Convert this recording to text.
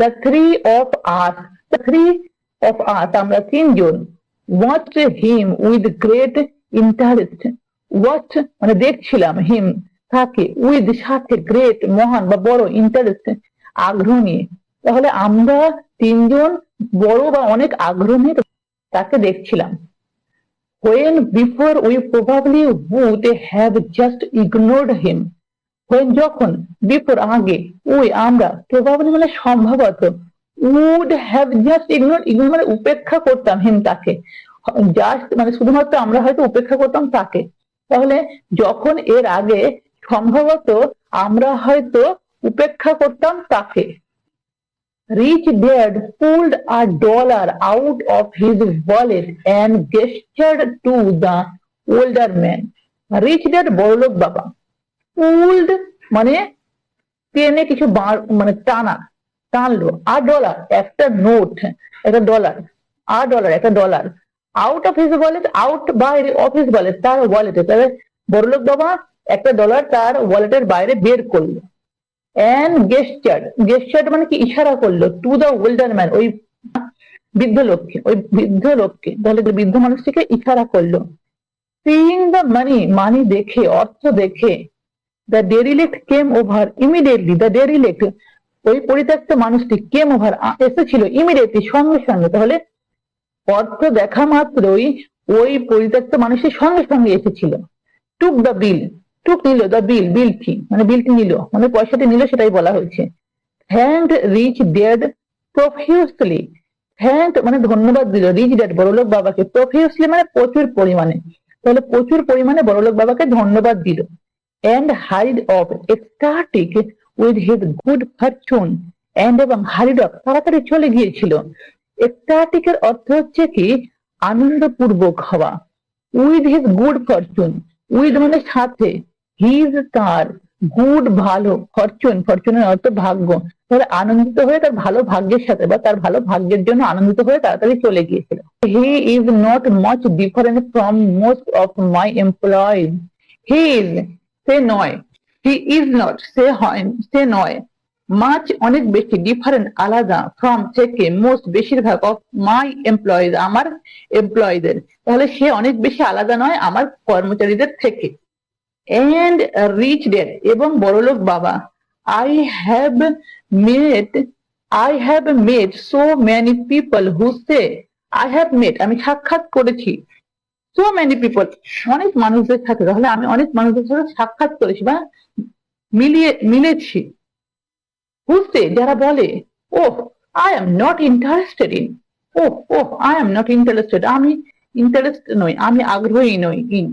The three of us the three of us আমরা তিনজন watch him with great interest watch মানে দেখছিলাম হিম তাকে উইথ সাথে গ্রেট মহান বা বড় ইন্টারেস্ট আগ্রহ নিয়ে। তাহলে আমরা তিনজন বড় বা অনেক আগ্রহ নিয়ে তাকে দেখছিলাম। When before we probably would have just ignored him হয়ে যখন বিপর আগে ওই আমরা প্রবাবলি মানে সম্ভবত would have just ignore ignore মানে উপেক্ষা করতাম হেন তাকে। জাস্ট মানে শুধুমাত্র আমরা হয়তো উপেক্ষা করতাম তাকে। তাহলে যখন এর আগে সম্ভবত আমরা হয়তো উপেক্ষা করতাম তাকে। Rich dad pulled a dollar out of his wallet and gestured to the older man rich dad বড়লোক বাবা। Pulled মানে টেনে কিছু মানে টানা, টানলো। আর ডলার একটা নোট একটা ডলার আর ডলার একটা dollar out of his wallet out বাইরে অফিস ওয়ালেট তার ওয়ালেটে তাহলে বড়লোক বাবা একটা ডলার তার ওয়ালেটের বাইরে বের করল। অ্যান্ড গেস্টার গেস্টার মানে কি? ইশারা করল টু দ্য ওল্ডার ম্যান ওই বৃদ্ধ লোককে, ওই বৃদ্ধ লোককে। তাহলে বৃদ্ধ মানুষটিকে ইশারা করল। সিইং দ্য মানি মানি দেখে, অর্থ দেখে the derelict came over immediately the derelict ওই পরিত্যক্ত মানুষটি কেম ওভার এসেছিল ইমিডিয়েটলি সঙ্গে সঙ্গে। তাহলে অর্থ দেখা মাত্রই ওই পরিত্যক্ত মানুষটি সঙ্গে সঙ্গে এসেছিল। টুক দ্য বিল টুক নিল দ্য বিল বিল বিলটি মানে বিলটি নিল মানে পয়সাটি নিল সেটাই বলা হয়েছে। Thank rich dad profusely thank মানে ধন্যবাদ দিল রিচ ডেড বড়লোক বাবাকে প্রফিউসলি মানে প্রচুর পরিমাণে। তাহলে প্রচুর পরিমাণে বড়লোক বাবাকে ধন্যবাদ দিল। And hurried off ecstatic with his good fortune and এবং হারিড অফ তাড়াতাড়ি চলে গিয়েছিল। এক্সটার্টিকের অর্থ হচ্ছে কি? আনন্দপূর্বক হওয়া। With his good fortune with মানে সাথে। হিজ তার গুড ভালো ফরচুন ফরচুনের অর্থ ভাগ্য। তাহলে আনন্দিত হয়ে তার ভালো ভাগ্যের সাথে বা তার ভালো ভাগ্যের জন্য আনন্দিত হয়ে তাড়াতাড়ি চলে গিয়েছিল। He is not much different from most of my employees he is সে নয়। হি ইজ নট সে হয়, সে নয়। মাছ অনেক বেশি ডিফারেন্ট আলাদা ফ্রম থেকে মোস্ট বেশিরভাগ অফ মাই এমপ্লয়িজ আমার এমপ্লয়ীদের তাহলে সে অনেক বেশি আলাদা নয় আমার কর্মচারীদের থেকে। এন্ড রিচ ডেড এবং বড়লোক বাবা। I have met I have met so many people who say I have met আমি সাক্ষাৎ করেছি। সো মেনি পিপল অনেক মানুষদের সাথে, তাহলে আমি অনেক মানুষদের সাথে সাক্ষাৎ করেছি বা মিলিয়ে, মিলেছি। বুঝতে, যারা বলে ও I am not interested in oh oh I am not interested আমি ইন্টারেস্ট নই, আমি আগ্রহী নই ইন